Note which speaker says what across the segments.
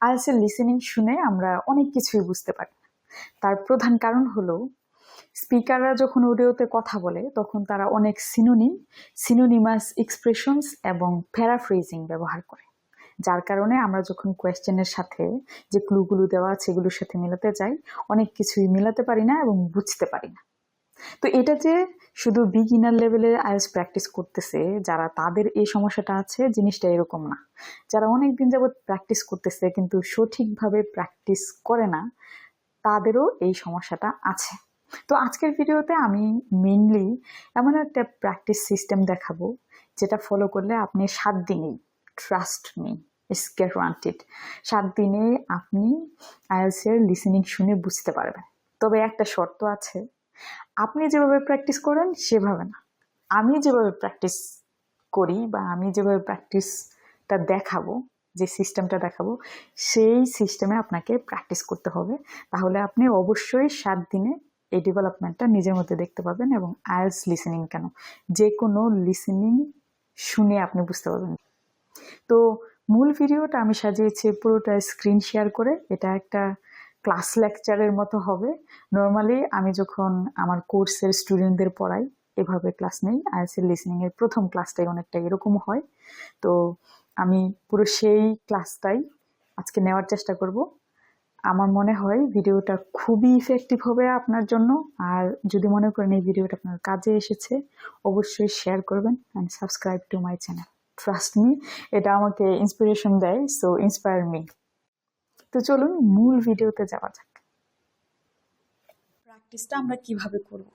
Speaker 1: আইএলসের listening শুনে আমরা অনেক কিছুই বুঝতে পারি। তার প্রধান কারণ হলো স্পিকাররা যখন অডিওতে কথা বলে, তখন তারা অনেক সিনোনিম সিনোনিমাস এক্সপ্রেশনস এবং প্যারাফ্রেজিং ব্যবহার করে। যার কারণে আমরা যখন কোয়েশ্চেনের সাথে যে ক্লুগুলো দেওয়া আছে, এগুলোর সাথে মেলাতে যাই, অনেক কিছুই মেলাতে পারি না এবং বুঝতে পারি না। তো এটা যে শুধু বিগিনার লেভেলে আইএলস প্র্যাকটিস করতেছে, যারা তাদের এই সমস্যাটা আছে, জিনিসটা এরকম না। যারা অনেক দিন যাবৎ প্র্যাকটিস করতেছে, কিন্তু সঠিকভাবে প্র্যাকটিস করে না, তাদেরও এই সমস্যাটা আছে। তো আজকের ভিডিওতে আমি মেনলি এমন একটা প্র্যাকটিস সিস্টেম দেখাবো, যেটা ফলো করলে আপনি সাত দিনেই ট্রাস্ট মি ইস গ্যারান্টেড সাত দিনে আপনি আইএলসের লিসেনিং শুনে বুঝতে পারবেন। তবে একটা শর্ত আছে আপনি যেভাবে প্র্যাকটিস করেন, সেভাবে না। আমি যেভাবে প্র্যাকটিস করি বা আমি যেভাবে প্র্যাকটিসটা দেখাবো, যে সিস্টেমটা দেখাবো, সেই সিস্টেমে আপনাকে প্র্যাকটিস করতে হবে। তাহলে আপনি অবশ্যই সাত দিনে এই ডেভেলপমেন্টটা নিজের মধ্যে দেখতে পাবেন এবং আইএলস লিসেনিং কেন? যে কোনো লিসেনিং শুনে আপনি বুঝতে পারবেন। তো মূল ভিডিওটা আমি সাজিয়েছি, পুরোটা স্ক্রিন শেয়ার করে। এটা একটা ক্লাস লেকচারের মতো হবে। নর্মালি আমি যখন আমার কোর্সের স্টুডেন্টদের পড়াই, এভাবে ক্লাস নেই। আইএলসের লিসেনিংয়ের প্রথম ক্লাসটাই অনেকটা এরকম হয়। তো আমি পুরো সেই ক্লাসটাই আজকে নেওয়ার চেষ্টা করব। আমার মনে হয় ভিডিওটা খুবই ইফেক্টিভ হবে আপনার জন্য। আর যদি মনে করেন এই ভিডিওটা আপনার কাজে এসেছে, অবশ্যই শেয়ার করবেন and subscribe to my channel trust me এটা আমাকে ইন্সপিরেশন দেয় সো ইন্সপায়ার মি তো চলুন মূল ভিডিওতে যাওয়া যাক। প্র্যাকটিসটা আমরা কীভাবে করব?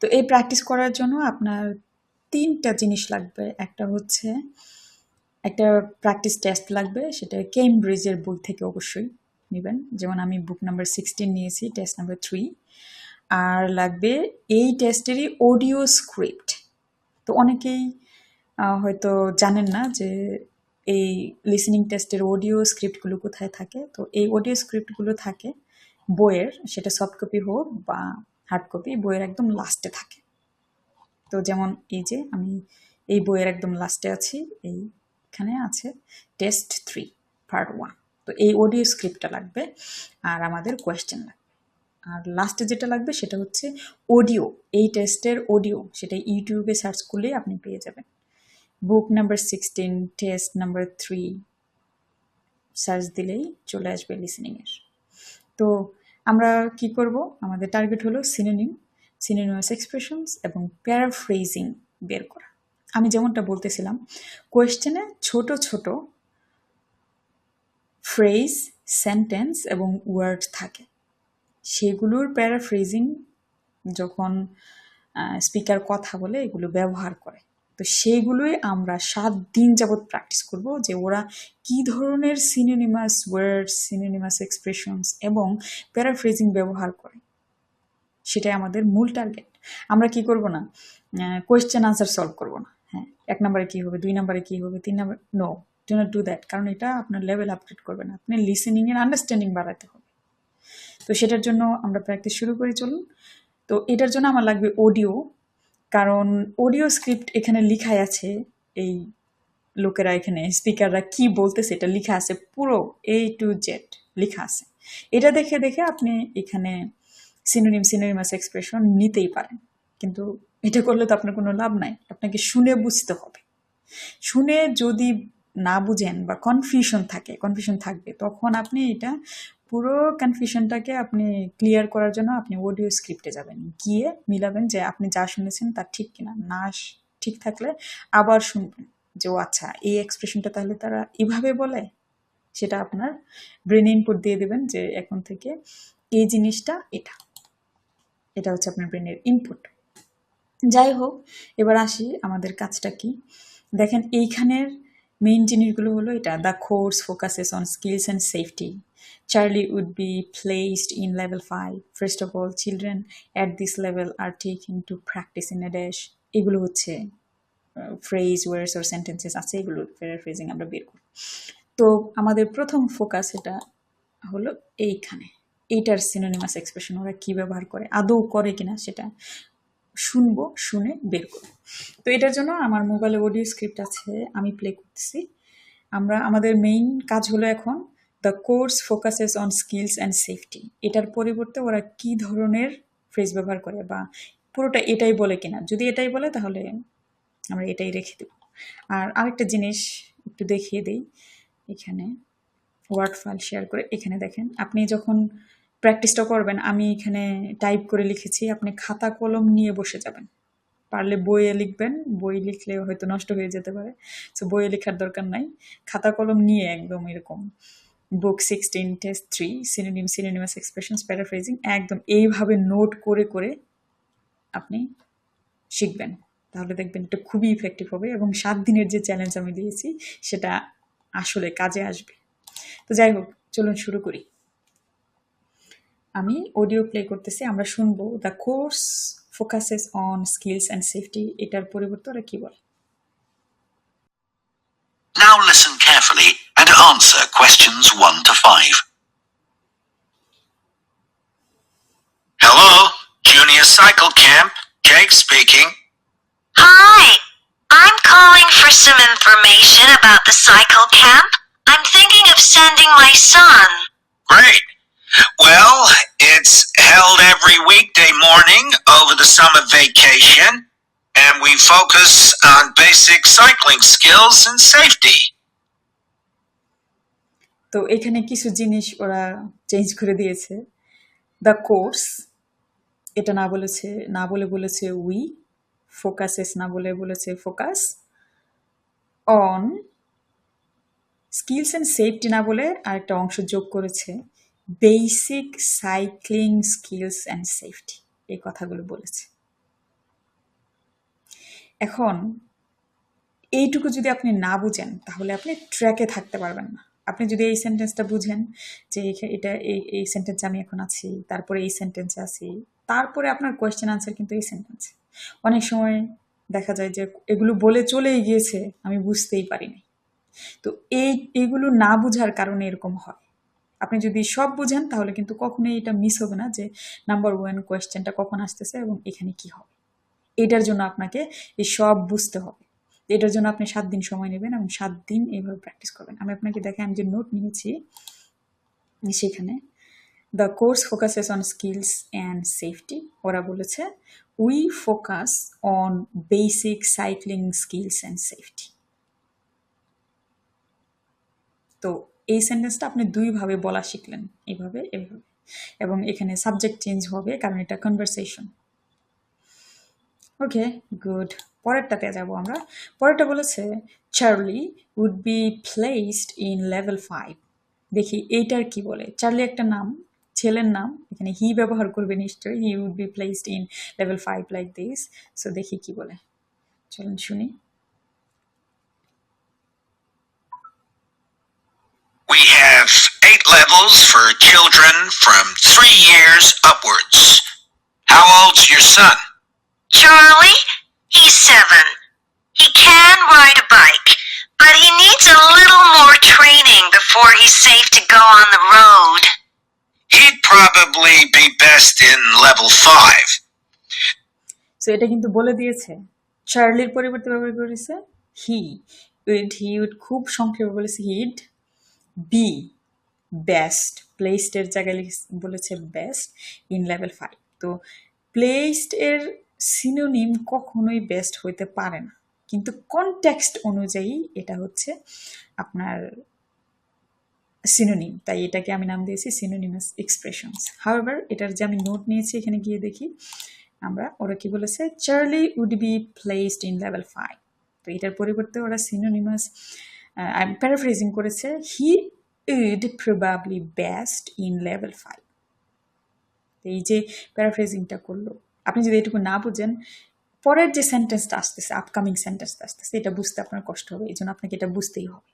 Speaker 1: তো এই প্র্যাকটিস করার জন্য আপনার তিনটা জিনিস লাগবে। একটা হচ্ছে, একটা প্র্যাকটিস টেস্ট লাগবে, সেটা কেমব্রিজের বই থেকে অবশ্যই নেবেন। যেমন আমি বুক নাম্বার সিক্সটিন নিয়েছি টেস্ট নাম্বার থ্রি আর লাগবে এই টেস্টেরই অডিও স্ক্রিপ্ট তো অনেকেই হয়তো জানেন না যে এই লিসেনিং টেস্টের অডিও স্ক্রিপ্টগুলো কোথায় থাকে? তো এই অডিও স্ক্রিপ্টগুলো থাকে বইয়ের, সেটা সফট কপি হোক বা হার্ড কপি বইয়ের একদম লাস্টে থাকে। তো যেমন এই যে আমি এই বইয়ের একদম লাস্টে আছি, এইখানে আছে টেস্ট থ্রি পার্ট ওয়ান তো এই অডিও স্ক্রিপ্টটা লাগবে আর আমাদের কোয়েশ্চেন লাগবে। আর লাস্টে যেটা লাগবে সেটা হচ্ছে অডিও এই টেস্টের অডিও সেটা ইউটিউবে সার্চ করলেই আপনি পেয়ে যাবেন। Book number sixteen test number three search দিলেই চলে আসবে লিসেনিংয়ের তো আমরা কি করব? আমাদের টার্গেট হলো সিনোনিম সিনোনিমাস এক্সপ্রেশনস এবং প্যারাফ্রেজিং বের করা। আমি যেমনটা বলতেছিলাম কোয়েশ্চেনে ছোট ছোট ফ্রেজ সেন্টেন্স এবং ওয়ার্ড থাকে। সেগুলোর প্যারাফ্রেজিং যখন স্পিকার কথা বলে, এগুলো ব্যবহার করে। তো সেইগুলোই আমরা সাত দিন যাবৎ প্র্যাকটিস করব যে ওরা কি ধরনের সিনোনিমাস ওয়ার্ডস সিনোনিমাস এক্সপ্রেশনস এবং প্যারাফ্রেজিং ব্যবহার করে। সেটাই আমাদের মূল টার্গেট আমরা কি করব না? কোয়েশ্চেন আনসার সলভ করব না। হ্যাঁ এক নম্বরে কী হবে, দুই নম্বরে কী হবে, তিন নম্বর no do not do that কারণ এটা আপনার লেভেল আপডেট করবে না। আপনি লিসেনিংয়ের আন্ডারস্ট্যান্ডিং বাড়াতে হবে। তো সেটার জন্য আমরা প্র্যাকটিস শুরু করি, চলুন। তো এটার জন্য আমার লাগবে অডিও কারণ অডিও স্ক্রিপ্ট এখানে লিখাই আছে, এই লোকেরা এখানে স্পিকাররা কি বলতেছে এটা লিখা আছে, পুরো এ টু জেড লিখা আছে। এটা দেখে দেখে আপনি এখানে সিনোনিম সিনোনিমাস এক্সপ্রেশন নিতেই পারেন। কিন্তু এটা করলে তো আপনার কোনো লাভ নাই, আপনাকে শুনে বুঝতে হবে। শুনে যদি না বুঝেন বা কনফিউশন থাকে কনফিউশন থাকবে, তখন আপনি এটা পুরো কনফিউশনটাকে আপনি ক্লিয়ার করার জন্য আপনি অডিও স্ক্রিপ্টে যাবেন। গিয়ে মিলাবেন যে আপনি যা শুনেছেন তা ঠিক কিনা, না ঠিক থাকলে আবার শুনবেন যে, ও আচ্ছা এই এক্সপ্রেশনটা তাহলে তারা এভাবে বলে? সেটা আপনার ব্রেন ইনপুট দিয়ে দেবেন যে, এখন থেকে এই জিনিসটা এটা। এটা হচ্ছে আপনার ব্রেনের ইনপুট যাই হোক, এবার আসি আমাদের কাজটা কি। দেখেন, এইখানের মেইন জিনিসগুলো হলো এটা the course focuses on skills and safety Charlie would be placed in level five first of all children at this level are taking to practice in a dash এগুলো হচ্ছে ফ্রেজ ওয়ার্ডস ওর সেন্টেন্সেস আছে, এগুলো ফ্রেজিং আমরা বের করি তো আমাদের প্রথম ফোকাস এটা হলো এইখানে। এইটার সিনোনিমাস এক্সপ্রেশন ওরা কী ব্যবহার করে, আদৌ করে কিনা সেটা শুনব, শুনে বের করব। তো এটার জন্য আমার মোবাইলে অডিও স্ক্রিপ্ট আছে, আমি প্লে করতেছি। আমরা, আমাদের মেইন কাজ হলো এখন the course focuses on skills and safety এটার পরিবর্তে ওরা কি ধরনের ফ্রেজ ব্যবহার করে বা পুরোটা এটাই বলে কিনা? যদি এটাই বলে, তাহলে আমরা এটাই রেখে দেব। আর আরেকটা জিনিস একটু দেখিয়ে দিই এখানে। ওয়ার্ড ফাইল শেয়ার করে, এখানে দেখেন, আপনি যখন প্র্যাকটিসটা করবেন, আমি এখানে টাইপ করে লিখেছি, আপনি খাতা কলম নিয়ে বসে যাবেন। পারলে বইয়ে লিখবেন, বই লিখলে হয়তো নষ্ট হয়ে যেতে পারে। সো বইয়ে লেখার দরকার নাই। খাতা কলম নিয়ে একদম এরকম। Book sixteen test three synonym synonymous expressions paraphrasing একদম এইভাবে নোট করে করে আপনি শিখবেন। তাহলে দেখবেন এটা খুবই ইফেক্টিভ হবে এবং সাত দিনের যে চ্যালেঞ্জ আমি দিয়েছি, সেটা আসলে কাজে আসবে। তো যাই হোক, চলুন শুরু করি। আমি অডিও প্লে করতেছি, আমরা শুনব the course focuses on skills and safety এটার পরিবর্তে ওরা কী বলে?
Speaker 2: Now listen carefully and answer questions 1 to 5. Hello, Junior Cycle Camp. Jake speaking.
Speaker 3: Hi, I'm calling for some information about the cycle camp. I'm thinking of sending my son.
Speaker 2: Great. Well, it's held every weekday morning over the summer vacation, and we focus on basic cycling skills and safety.
Speaker 1: তো এখানে কিছু জিনিস ওরা change করে দিয়েছে। The course এটা না বলেছে, না বলে বলেছে উই ফোকাসেস না বলে বলেছে focus on skills and safety না বলে আরেকটা অংশ যোগ করেছে। Basic cycling skills and safety এই কথাগুলো বলেছে। এখন এইটুকু যদি আপনি না বুঝেন, তাহলে আপনি ট্র্যাকে থাকতে পারবেন না। আপনি যদি এই সেন্টেন্সটা বুঝেন যে এটা এই এই সেন্টেন্সে আমি এখন আছি, তারপরে এই সেন্টেন্সে আছি, তারপরে আপনার কোয়েশ্চেন আনসার কিন্তু এই সেন্টেন্স অনেক সময় দেখা যায় যে এগুলো বলে চলেই গিয়েছে, আমি বুঝতেই পারিনি তো এই, এগুলো না বুঝার কারণে এরকম হয়। আপনি যদি সব বুঝেন, তাহলে কিন্তু কখনোই এটা মিস হবে না যে নাম্বার ওয়ান কোয়েশ্চেনটা কখন আসতেছে এবং এখানে কি হবে। এটার জন্য আপনাকে এই সব বুঝতে হবে। এটার জন্য আপনি সাত দিন সময় নেবেন এবং সাত দিন এইভাবে প্র্যাকটিস করবেন। আমি আপনাকে দেখে আমি যে নোট নিয়েছি সেখানে the course focuses on skills and safety ওরা বলেছে we focus on basic cycling skills and safety তো এই সেন্টেন্সটা আপনি দুইভাবে বলা শিখলেন। এইভাবে এভাবে এবং এখানে সাবজেক্ট চেঞ্জ হবে, কারণ এটা কনভারসেশন ওকে গুড পরেরটাতে যাব আমরা। পরেরটা বলেছে Charlie would be placed in level five দেখি, এইটার কি বলে? চার্লি একটা নাম, ছেলের নাম, এখানে হি ব্যবহার করবে নিশ্চয়ই he would be placed in level five like this so দেখি কি বলে। চলুন শুনি।
Speaker 2: We have eight levels for children from three years upwards. How old's your son?
Speaker 3: Charlie, he's seven. He can ride a bike, but he needs a little more training before he's safe to go on the road.
Speaker 2: He'd probably be best in level five.
Speaker 1: So এটা কিন্তু বলে দিয়েছে চার্লির পরিবর্তে ব্যবহার করেছে হি weed হি weed খুব সংক্ষেপে বলেছে হিড বি বেস্ট প্লেসড এর জায়গায় লিখ- বলেছে বেস্ট ইন লেভেল ফাইভ তো প্লেসড এর সিনোনিম কখনোই বেস্ট হইতে পারে না। কিন্তু কনটেক্সট অনুযায়ী এটা হচ্ছে আপনার সিনোনিম তাই এটাকে আমি নাম দিয়েছি সিনোনিমাস এক্সপ্রেশনস হাউএভার এটার যে আমি নোট নিয়েছি, এখানে গিয়ে দেখি, আমরা, ওরা কি বলেছে? Charlie would be placed in level five তো এটার পরিবর্তে ওরা সিনোনিমাস প্যারাফ্রেজিং করেছে he would probably best in level five এই যে প্যারাফ্রেজিংটা করল আপনি যদি এটুকু না বুঝেন, পরের যে সেন্টেন্সটা আসতেছে আপকামিং সেন্টেন্সটা আসতেছে, এটা বুঝতে আপনার কষ্ট হবে। এই জন্য আপনাকে এটা বুঝতেই হবে।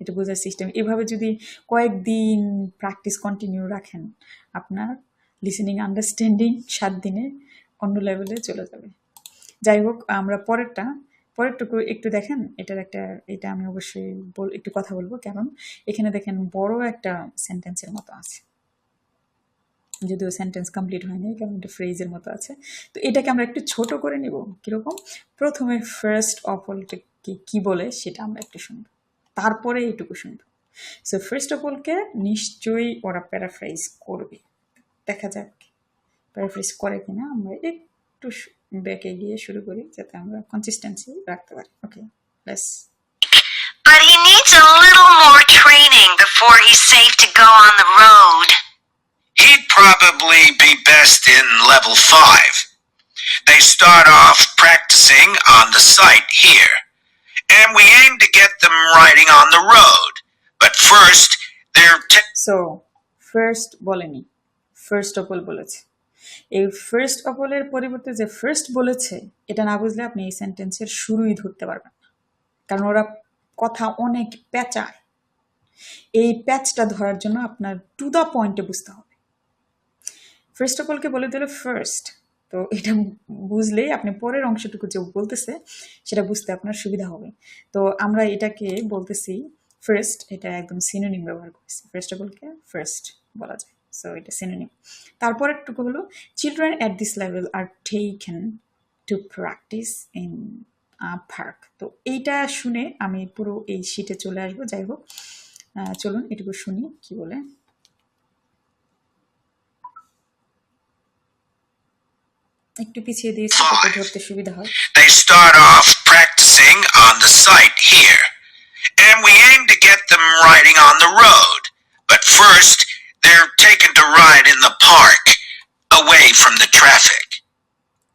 Speaker 1: এটা বোঝার সিস্টেম এভাবে যদি কয়েকদিন প্র্যাকটিস কন্টিনিউ রাখেন, আপনার লিসেনিং আন্ডারস্ট্যান্ডিং সাত দিনে অন্য লেভেলে চলে যাবে। যাই হোক, আমরা পরেরটা, পরেরটুকু একটু দেখেন, এটার একটা, এটা আমি অবশ্যই বল, একটু কথা বলব। কারণ এখানে দেখেন বড় একটা সেন্টেন্সের মতো আছে। যদিও সেন্টেন্স কমপ্লিট হয়নি কারণ এটা ফ্রেজের মতো আছে। তো এটাকে আমরা একটু ছোট করে নিব, কীরকম? প্রথমে ফার্স্ট অফ অলটা কি কী বলে সেটা আমরা একটু শুনব। তারপরে এইটুকু শুনব। সো ফার্স্ট অফ অলকে নিশ্চয়ই ওরা প্যারাফ্রাইজ করবে। দেখা যাক প্যারাফ্রাইজ করে কিনা আমরা একটু ব্যাকে গিয়ে শুরু করি, যাতে আমরা কনসিস্টেন্সি রাখতে পারি। ওকে ব্যাস
Speaker 3: But he needs a little more training before he's safe to go on the road.
Speaker 2: He'd probably be best in level 5. They start off practicing on the site here, and we aim to get them riding on the road. But first, they're t-
Speaker 1: so first বলেনি first of all বলেছে। এই first of অলের পরিবর্তে যে first বলেছে এটা না বুঝলে আপনি এই সেন্টেন্সের শুরুই ধরতে পারবেন না। কারণ ওরা কথা অনেক প্যাঁচায়। এই প্যাচটা ধরার জন্য আপনার টু দ্য পয়েন্টে বুঝতে হবে। ফার্স্ট অফ অলকে বলে দিল ফার্স্ট তো এটা বুঝলেই আপনি পরের অংশটুকু যে বলতেছে, সেটা বুঝতে আপনার সুবিধা হবে। তো আমরা এটাকে বলতেছি ফার্স্ট এটা একদম সিনোনিম ব্যবহার করেছি। ফার্স্ট অফ অলকে ফার্স্ট বলা যায়। সো এটা সিনোনিম তারপরেরটুকু হলো children at this level are taken to practice in park তো এইটা শুনে আমি পুরো এই শিটে চলে আসব। যাই হোক চলুন এটুকু শুনি, কি বলে? একটু পিছিয়ে দিয়েছি যাতে ধরতে সুবিধা হয়
Speaker 2: they start off practicing on the site here, and we aim to get them riding on the road. But first, they're taken to ride in the park, away from the traffic.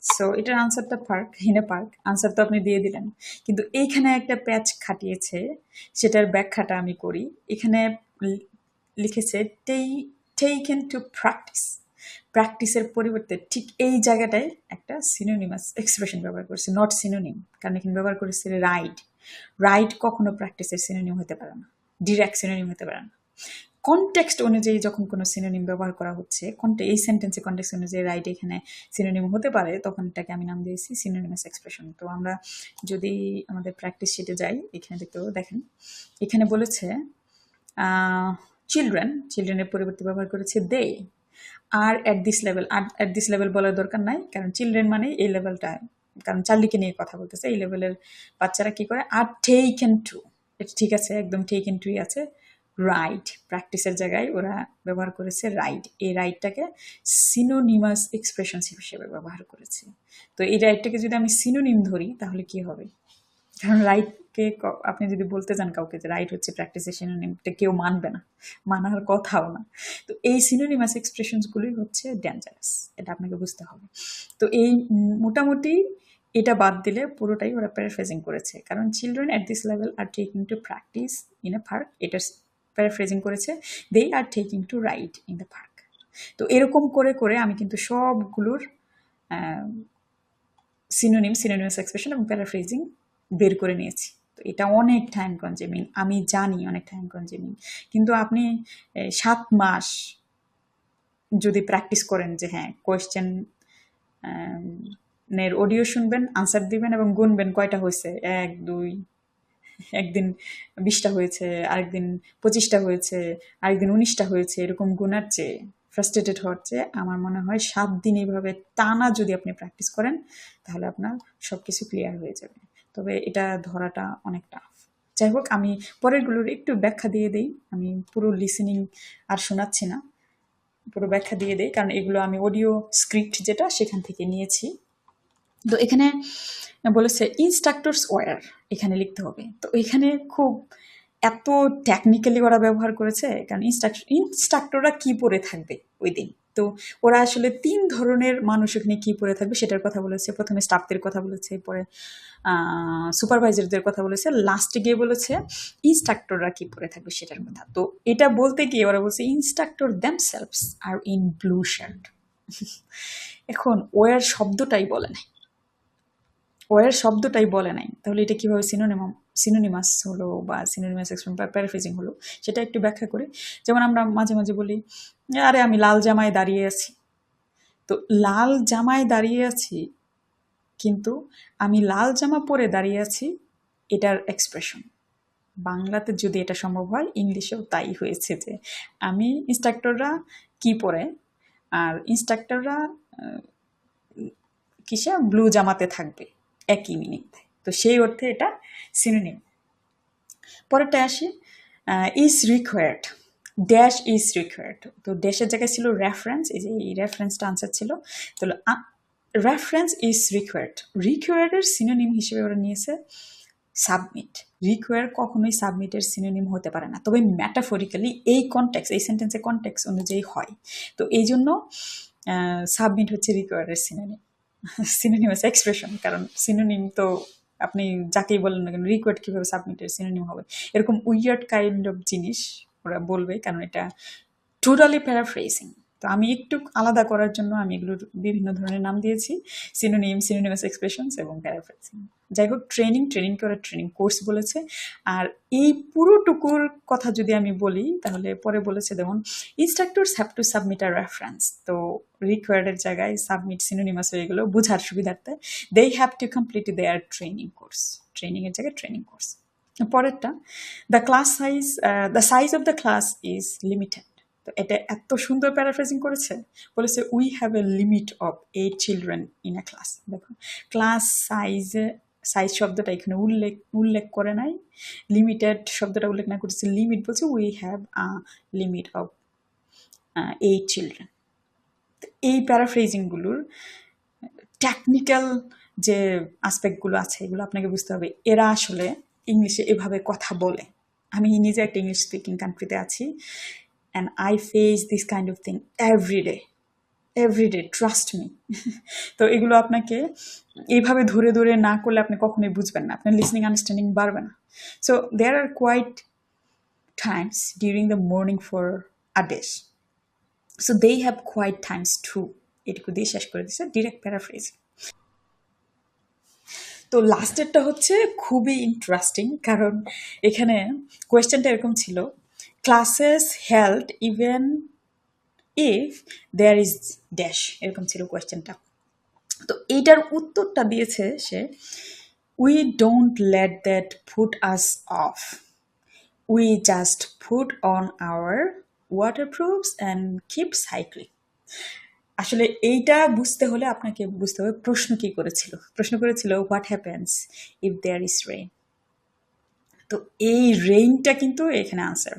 Speaker 1: So এটার আনসারটা park হিনে park answer তো আপনি দিয়ে দিলেন কিন্তু এইখানে একটা প্যাচ খাটিয়েছে সেটার ব্যাখ্যাটা আমি করি এখানে লিখেছে টেই টেকেন টু প্র্যাকটিস প্র্যাকটিসের পরিবর্তে ঠিক এই জায়গাটায় একটা সিনোনিমাস এক্সপ্রেশন ব্যবহার করেছে নট সিনোনিম কারণ এখানে ব্যবহার করেছে রাইড রাইড কখনো প্র্যাকটিসের সিনোনিম হতে পারে না ডিরেক্ট সিনোনিম হতে পারে না। কনটেক্সট অনুযায়ী যখন কোনো সিনোনিম ব্যবহার করা হচ্ছে কন্টে এই সেন্টেন্সে কনটেক্সট অনুযায়ী রাইট এখানে সিনোনিম হতে পারে, তখন এটাকে আমি নাম দিয়েছি সিনোনিমাস এক্সপ্রেশন তো আমরা যদি আমাদের প্র্যাকটিস শিটে যাই, এখানে দেখতেও দেখেন, এখানে বলেছে চিলড্রেন চিলড্রেনের পরিবর্তে ব্যবহার করেছে they are at this level are at this level বলার দরকার নাই, কারণ চিলড্রেন মানে এই লেভেলটা কারণ চার্লিকে নিয়ে কথা বলতেছে, এই লেভেলের বাচ্চারা কি করে? আর টেকেন টু এটা ঠিক আছে, একদম টেকেন টুই আছে। রাইট প্র্যাকটিসের জায়গায় ওরা ব্যবহার করেছে রাইট এই রাইটটাকে সিনোনিমাস এক্সপ্রেশন হিসেবে ব্যবহার করেছে। তো এই রাইটটাকে যদি আমি সিনোনিম ধরি, তাহলে কি হবে? কারণ রাইটকে আপনি যদি বলতে চান কাউকে যে রাইট হচ্ছে প্র্যাকটিসের সিনোনিমটা কেউ মানবে না, মানার কথাও না। তো এই সিনোনিমাস এক্সপ্রেশনসগুলোই হচ্ছে ডেঞ্জারাস এটা আপনাকে বুঝতে হবে। তো এই মোটামুটি এটা বাদ দিলে পুরোটাই ওরা প্যারাফ্রেজিং করেছে। কারণ children at this level are taking to practice in a park এটা প্যারাফ্রেজিং করেছে they are taking to ride in the park তো এরকম করে করে আমি কিন্তু সবগুলোর সিনোনিম সিনোনিমাস এক্সপ্রেশন এবং প্যারাফ্রেজিং বের করে নিয়েছি। তো এটা অনেক টাইম কনজিউমিং আমি জানি অনেক টাইম কনজিউমিং কিন্তু আপনি সাত মাস যদি প্র্যাকটিস করেন যে হ্যাঁ কোয়েশ্চেন নের অডিও শুনবেন আনসার দিবেন এবং গুনবেন কয়টা হয়েছে? এক, দুই, একদিন বিশটা হয়েছে, আরেকদিন পঁচিশটা হয়েছে, আরেকদিন উনিশটা হয়েছে, এরকম গুনার চেয়ে ফ্রাস্ট্রেটেড হওয়ার চেয়ে আমার মনে হয় সাত দিন এইভাবে টানা যদি আপনি প্র্যাকটিস করেন, তাহলে আপনার সব কিছু ক্লিয়ার হয়ে যাবে। তবে এটা ধরাটা অনেক টাফ যাই হোক, আমি পরেরগুলোর একটু ব্যাখ্যা দিয়ে দিই। আমি পুরো লিসেনিং আর শোনাচ্ছি না। পুরো ব্যাখ্যা দিয়ে দেই, কারণ এগুলো আমি অডিও স্ক্রিপ্ট যেটা সেখান থেকে নিয়েছি। তো এখানে বলেছে ইনস্ট্রাক্টরস ওয়ার এখানে লিখতে হবে। তো এখানে খুব এত টেকনিক্যালি ওরা ব্যবহার করেছে, কারণ ইনস্ট্রাক্টর ইনস্ট্রাক্টররা কী পরে থাকবে ওই দিন? তো ওরা আসলে তিন ধরনের মানুষ ওখানে কী পরে থাকবে সেটার কথা বলেছে। প্রথমে স্টাফদের কথা বলেছে পরে সুপারভাইজারদের কথা বলেছে লাস্টে গিয়ে বলেছে ইনস্ট্রাক্টররা কী পরে থাকবে সেটার কথা। তো এটা বলতে গিয়ে ওরা বলছে instructor themselves are in blue shirt এখন ওয়ার শব্দটাই বলে নাই। ওয়ার শব্দটাই বলে নাই। তাহলে এটা কীভাবে সিনোনিমাম সিনোনিমাস হলো বা সিনোনিমাস এক্সপ্রেশন বা প্যারাফ্রেজিং হলো, সেটা একটু ব্যাখ্যা করি। যেমন আমরা মাঝে মাঝে বলি, আরে আমি লাল জামায় দাঁড়িয়ে আছি। তো লাল জামায় দাঁড়িয়ে আছি, কিন্তু আমি লাল জামা পরে দাঁড়িয়ে আছি, এটার এক্সপ্রেশন বাংলাতে যদি এটা সম্ভব হয়, ইংলিশেও তাই হয়েছে যে, আমি ইনস্ট্রাক্টররা কি পরে? আর ইনস্ট্রাক্টররা কিসে? ব্লু জামাতে থাকবে। একই মিনিং তো সেই অর্থে এটা সিনোনিম পরেরটা আসি is required dash is required তো ড্যাশের জায়গায় ছিল রেফারেন্স এই যে এই রেফারেন্সটা আনসার ছিল তো রেফারেন্স ইজ রিকোয়ার্ড রিকোয়ার্ডের সিনোনিম হিসেবে ওরা নিয়েছে সাবমিট রিকোয়ার কখনোই সাবমিটের সিনোনিম হতে পারে না। তবে ম্যাটাফরিক্যালি এই কনটেক্স এই সেন্টেন্সের কনটেক্স অনুযায়ী হয়। তো এই জন্য সাবমিট হচ্ছে রিকোয়ারের সিনোনিম সিনোনিম আছে এক্সপ্রেশন কারণ সিনোনিম তো আপনি যাকেই বলেন না কেন রিকোয়ার্ড কীভাবে সাবমিটের সিনোনিম হবে। এরকম উইয়ার্ড কাইন্ড অফ জিনিস ওরা বলবে, কারণ এটা টোটালি প্যারাফ্রেজিং তো আমি একটু আলাদা করার জন্য আমি এগুলোর বিভিন্ন ধরনের নাম দিয়েছি সিনোনিম সিনোনিমাস এক্সপ্রেশনস এবং প্যারাফ্রেজিং যাই হোক ট্রেনিং ট্রেনিংকে ওরা ট্রেনিং কোর্স বলেছে। আর এই পুরোটুকুর কথা যদি আমি বলি, তাহলে পরে বলেছে যেমন instructors have to submit are reference তো রিকোয়ার্ডের জায়গায় সাবমিট সিনোনিমাস হয়ে গেলো বোঝার সুবিধার্থে they have to complete their training course ট্রেনিংয়ের জায়গায় ট্রেনিং কোর্স পরেরটা the class size the size of the class is limited তো এটা এত সুন্দর প্যারাফ্রেজিং করেছে। বলেছে we have a limit of eight children in a class দেখো ক্লাস সাইজে সাইজ শব্দটা এখানে উল্লেখ উল্লেখ করে নাই। লিমিটেড শব্দটা উল্লেখ না করেছে লিমিট বলছে we have a limit of eight children এই প্যারাফ্রেজিংগুলোর টেকনিক্যাল যে আসপেক্টগুলো আছে, এগুলো আপনাকে বুঝতে হবে। এরা আসলে ইংলিশে এভাবে কথা বলে। আমি নিজে একটা ইংলিশ স্পিকিং কান্ট্রিতে আছি। And I face this kind of thing every day trust me তো এগুলো আপনাকে এইভাবে ধরে ধরে না করলে আপনি কখনোই বুঝবেন না। আপনার লিসনিং আন্ডারস্ট্যান্ডিং বাড়বে না। So there are quiet times during the morning for a days so they have quiet times to এটুকু দিয়ে শেষ করে দিচ্ছে ডিরেক্ট প্যারাফ্রেজ তো লাস্টেরটা হচ্ছে খুবই ইন্টারেস্টিং কারণ এখানে কোয়েশ্চেনটা এরকম ছিল classes held even if there is dash এরকম ছিল কোয়েশ্চেনটা তো এইটার উত্তরটা দিয়েছে সে we don't let that foot us of we just foot on our waterproofs and keep cycling আসলে এইটা বুঝতে হলে আপনাকে বুঝতে হবে প্রশ্ন কি করেছিল। প্রশ্ন করেছিল what happens if there is rain তো এই রেইনটা কিন্তু এখানে আনসার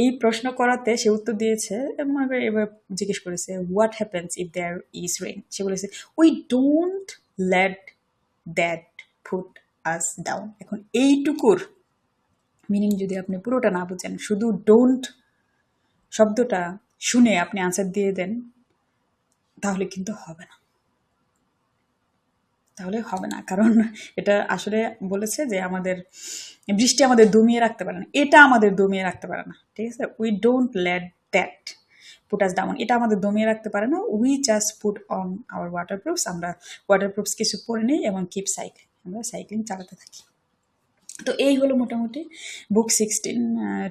Speaker 1: এই প্রশ্ন করাতে সে উত্তর দিয়েছে, এবং এবার এবার জিজ্ঞেস করেছে what happens if there is rain সে বলেছে we don't let that foot us down এখন এইটুকুর মিনিং যদি আপনি পুরোটা না বুঝেন, শুধু ডোন্ট শব্দটা শুনে আপনি আনসার দিয়ে দেন, তাহলে কিন্তু হবে না। তাহলে হবে না। কারণ এটা আসলে বলেছে যে আমাদের বৃষ্টি আমাদের দমিয়ে রাখতে পারে না। এটা আমাদের দমিয়ে রাখতে পারে না। ঠিক আছে? We don't let that put us down এটা আমাদের দমিয়ে রাখতে পারে না। We just put on our water proofs আমরা ওয়াটার প্রুফস কিছু পরে নিই এবং কিপ সাইক্লিং আমরা সাইক্লিং চালাতে থাকি। তো এই হলো মোটামুটি book sixteen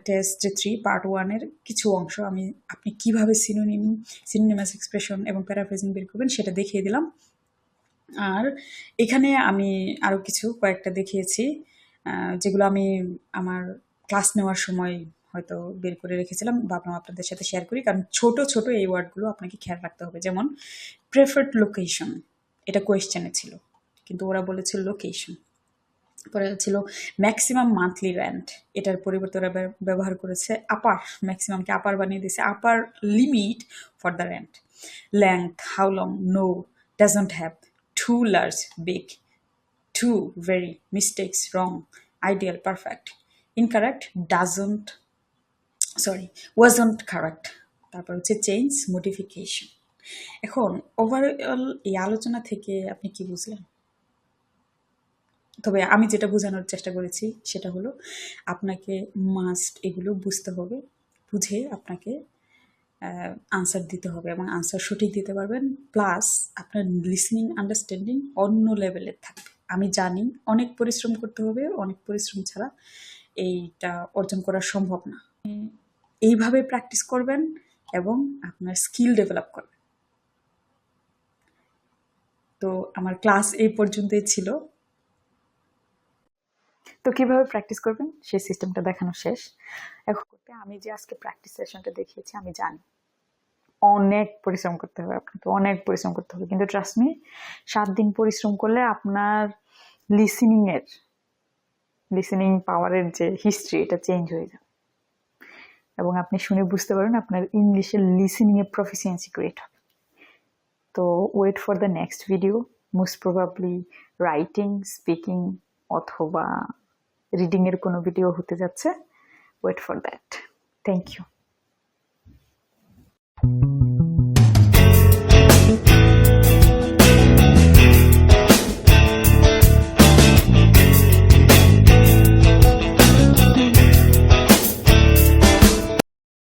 Speaker 1: test three part ওয়ানের কিছু অংশ। আমি, আপনি কীভাবে সিনোনিম সিনোনিমাস এক্সপ্রেশন এবং প্যারাফ্রেজিং বের করবেন সেটা দেখিয়ে দিলাম। আর এখানে আমি আরও কিছু, কয়েকটা দেখিয়েছি যেগুলো আমি আমার ক্লাস নেওয়ার সময় হয়তো বের করে রেখেছিলাম ভাবলাম আপনাদের সাথে শেয়ার করি, কারণ ছোট ছোট এই ওয়ার্ডগুলো আপনাকে খেয়াল রাখতে হবে। যেমন প্রেফার্ড লোকেশন এটা কোয়েশ্চেনে ছিল, কিন্তু ওরা বলেছিল লোকেশন পরে ছিল ম্যাক্সিমাম মান্থলি রেন্ট এটার পরিবর্তে ওরা ব্যবহার করেছে আপার ম্যাক্সিমামকে আপার বানিয়ে দিয়েছে upper limit for the rent length how long no doesn't have to large big to very mistakes wrong ideal perfect incorrect doesn't sorry wasn't correct তারপর হচ্ছে চেঞ্জ মডিফিকেশন এখন ওভারঅল এই আলোচনা থেকে আপনি কি বুঝলেন? তবে আমি যেটা বোঝানোর চেষ্টা করেছি, সেটা হলো আপনাকে মাস্ট এগুলো বুঝতে হবে, বুঝে আপনাকে আনসার দিতে হবে এবং আনসার সঠিক দিতে পারবেন। প্লাস আপনার লিসনিং আন্ডারস্ট্যান্ডিং অন্য লেভেলের থাকবে। আমি জানি অনেক পরিশ্রম করতে হবে, অনেক পরিশ্রম ছাড়া এইটা অর্জন করা সম্ভব না। এইভাবে প্র্যাকটিস করবেন এবং আপনার স্কিল ডেভেলপ করবেন। তো আমার ক্লাস এই পর্যন্তই ছিল। তো কীভাবে প্র্যাকটিস করবেন? সেই সিস্টেমটা দেখানো শেষ। এখন করতে আমি যে আজকে প্র্যাকটিস সেশনটা দেখিয়েছি, আমি জানি। অনেক পরিশ্রম করতে হবে আপনাকে, অনেক পরিশ্রম করতে হবে। কিন্তু ট্রাস্ট মি সাত দিন পরিশ্রম করলে আপনার লিসেনিংয়ের লিসেনিং পাওয়ারের যে হিস্ট্রি এটা চেঞ্জ হয়ে যাবে। এবং আপনি শুনে বুঝতে পারেন আপনার ইংলিশের লিসেনিংয়ে প্রফিসিয়েন্সি ক্রিয়েট হবে। তো wait for the next video most probably writing speaking অথবা রিডিংয়ের কোনো ভিডিও হতে যাচ্ছে। Wait for that thank you